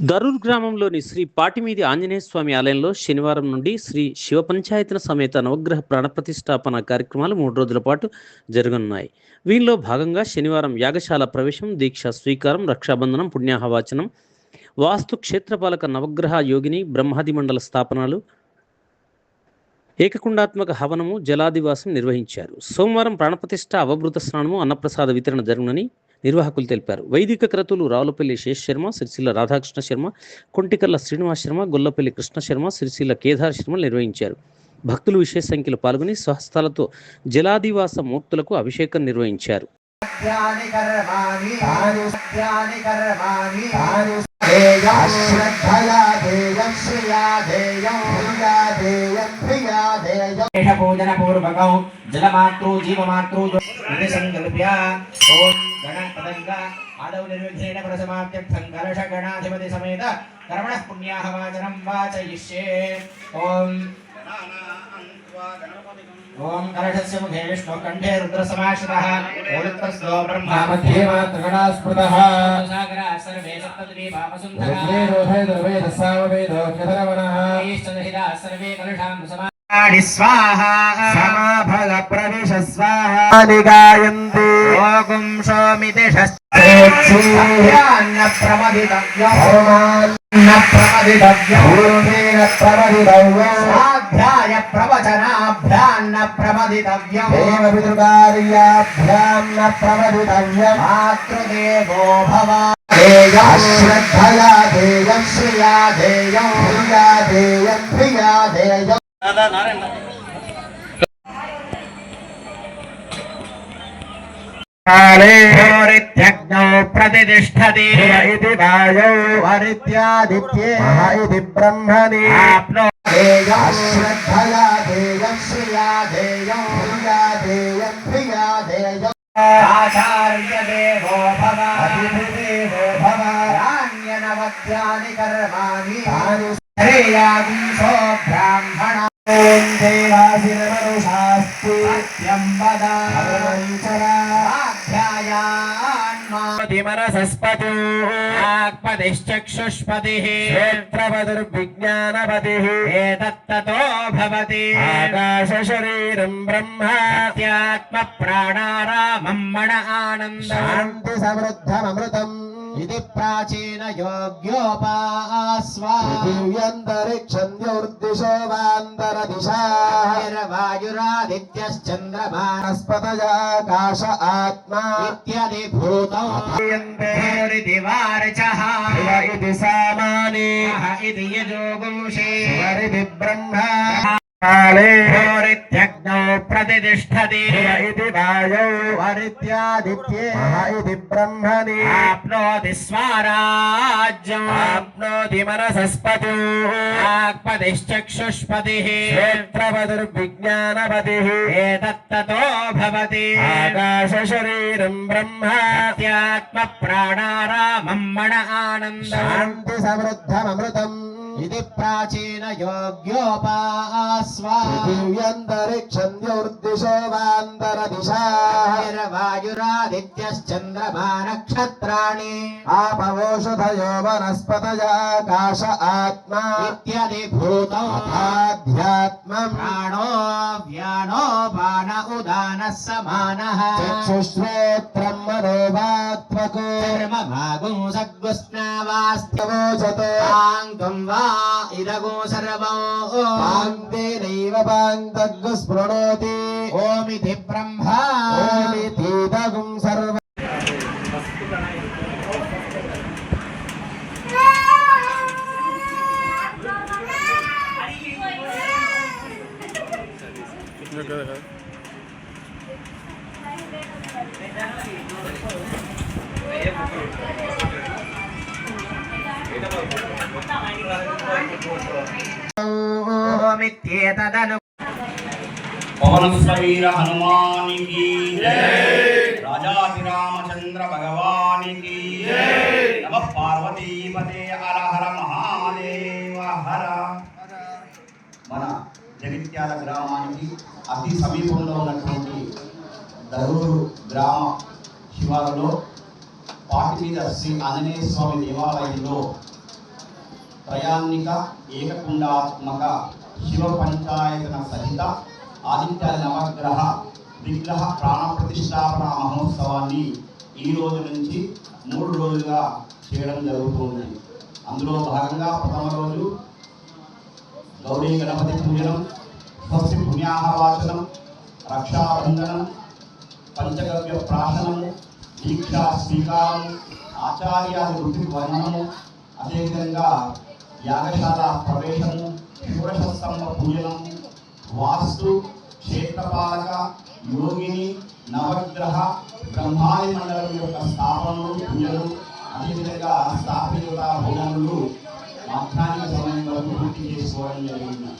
దరూర్ గ్రామంలోని శ్రీ పాటిమీది ఆంజనేయ స్వామి ఆలయంలో శనివారం నుండి శ్రీ శివ పంచాయతన సమేత నవగ్రహ ప్రాణప్రతిష్టాపన కార్యక్రమాలు మూడు రోజుల పాటు జరగనున్నాయి. వీనిలో భాగంగా శనివారం యాగశాల ప్రవేశం దీక్ష స్వీకారం రక్షాబంధనం పుణ్యాహవాచనం వాస్తు క్షేత్రపాలక నవగ్రహ యోగిని బ్రహ్మాది మండల స్థాపనలు ఏకకుండాత్మక హవనము జలాదివాసం నిర్వహించారు. సోమవారం ప్రాణప్రతిష్ఠ అవభృత స్నానము అన్నప్రసాద వితరణ జరుగునని నిర్వాహకులు తెలిపారు. వైదిక క్రతులు రావులపల్లి శేష్ శర్మ సిరిసిల్ల రాధాకృష్ణ శర్మ కొంటికల్ల శ్రీనివాస్ శర్మ గొల్లపల్లి కృష్ణ శర్మ సిరిసిల్ల కేదార్ శర్మ నిర్వహించారు. భక్తులు విశేష సంఖ్యలో పాల్గొని స్వహస్తాలతో జలాదివాస మూర్తులకు అభిషేకం నిర్వహించారు. సత్యాని కర్మాణి తాని సత్యాని కర్మాణి తాని ధ్యేయం శ్రద్ధయా ధ్యేయం శ్రియా ధ్యేయం ప్రియా ధ్యేయం ప్రియా ధ్యేయం ఏష పూజన పూర్వకం జలమాతృ జీవమాతృ ఇది సంకల్ప్య ఓం గణపదంగ ఆదౌ నిర్విఘ్నేన ओम कलशस्य मुखे विष्णु कंठे रुद्र समाश्रितः ओलित्रस्तो ब्रह्मा मध्ये वा त्रिगणा स्मृतः सागरा सर्वे सप्तद्वी भामसुन्दरः रुद्रे रोधे द्रवे दस्साववेदो चतरवणः ईश्चदहिदा सर्वे कलशां समानि स्वाहा समाफल प्रवेश स्वाहा निगायन्ति ओगुं सोमिते षष्ठ्यान्न प्रमदितव्य होमान्न प्रमदितव्य पूर्वेण प्रमदितव्य భ్రాయ ప్రవచనాభ్యాన్న ప్రమదితవ్యం దేవ పితృకార్యాభ్యాన్న ప్రమదితవ్యం మాతృదేవో భవ. ేయ శ్రద్ధయా ధేయం శ్రియా ధేయం ప్రియా ధేయం ప్రియా ధేయం రిత్యజ్ఞౌ ప్రతిష్టతి. హరిత్యాదిత్యే బ్రహ్మణి ఆప్నో ధ్యేయ శ్రద్ధయా ధ్యేయం శ్రియా ధ్యేయం ప్రియా ధ్యేయం ప్రియా ధ్యేయం ఆచార్యదేవో భవ అతిథిదేవో భవ రాణ్యనవద్యాని కర్మాణి శ్రేయాది సో బ్రాహ్మణ సత్యం వద ఆత్మదిశ్చక్షుష్పదిః శ్రోత్రవదుర్విజ్ఞానపదిః ఏతత్తతో భవతి. ఆకాశశరీరం బ్రహ్మ. ఆత్మ ప్రాణారామం మణ ఆనంద. శాంతి సమృద్ధమృతం ఇది ప్రాచీన యోగ్యోపాస్వాంతరిక్షన్యోర్దిశో వాంతర దిశాయురాదిత్యశ్చంద్రమానస్పతయాకాశ ఆత్మా ఇత్యది భూతౌర్చ ఇది సామానే. ఇది బ్రహ్మ. वार्चः शिव इति सामानि इति यजोगुंषे शिवरिति ब्रह्मा काले होरित्यग्नौ प्रतिष्ठति शिव इति वायौ वरित्यादित्ये मह इति ब्रह्मणि आप्नोति स्वाराज्यम् आप्नोति मनसस्पतिः आत्मदिश्चक्षुष्पतिः क्षेत्रपतिर्विज्ञानपतिः एतत्ततो भवति आकाशशरीरम् ब्रह्म आत्मप्राणारामं मण आनन्द ఇది ప్రాచీన యోగ్యోపాస్వాంతరిక్షంద్యోర్దిశో వాంతర దిశాయురాదిత్యశ్చంద్రమా నక్షత్రాణి ఆపవోషధయో వనస్పతయాకాశ ఆత్మా. ఇత్యది భూతాధ్యాత్మ ప్రాణో వ్యానో బాణ ఉదాన సమాన. చక్షుశ్రోత్రం उदानः समानः चक्षुश्रोत्रम् मनोवात्मको धर्मभागुंसग्स्नावास्त्य वोचतो पाङ्गं वा इदगो सर्वो पाङ्क्तेनैव पाङ्क्तग् स्पृणोति ओमिति ब्रह्मा ओमितीदगुं सर्व ओमित्येतदनु पवन सवीर పవన స్వీర హనుమానికి రాజాది రామచంద్ర భగవానికి నమ పార్వతీపతే హర హర మహాదేవ హర మన జగిత్యాల గ్రామానికి అతి సమీపంలో ఉన్నటువంటి దరూరు గ్రామ శివారులో పాటిమీద శ్రీ ఆంజనేయ స్వామి దేవాలయంలో ప్రయాణిక ఏకకుండాత్మక శివ పంచాయతన సహిత ఆదిత్య నవగ్రహ విగ్రహ ప్రాణ ప్రతిష్టాపన మహోత్సవాన్ని ఈ రోజు నుంచి మూడు రోజులుగా చేయడం జరుగుతుంది. అందులో భాగంగా ప్రథమ రోజు గౌరీ గణపతి పూజనం స్వస్తి పుణ్యాహవాచనం రక్షాబంధనం పంచగవ్య ప్రాశనము దీక్షా స్వీకారము ఆచార్యాది వృత్తి వర్ణనము అదేవిధంగా యాగశాల ప్రవేశము షోడశ స్తంభ పూజనం వాస్తు క్షేత్రపాలక యోగిని నవగ్రహ బ్రహ్మాది మండలం యొక్క స్థాపనలు పూజలు అదేవిధంగా స్థాపిత భోజనములు మధ్యాహ్న సమయం వరకు పూర్తి చేసుకోవడం జరిగింది.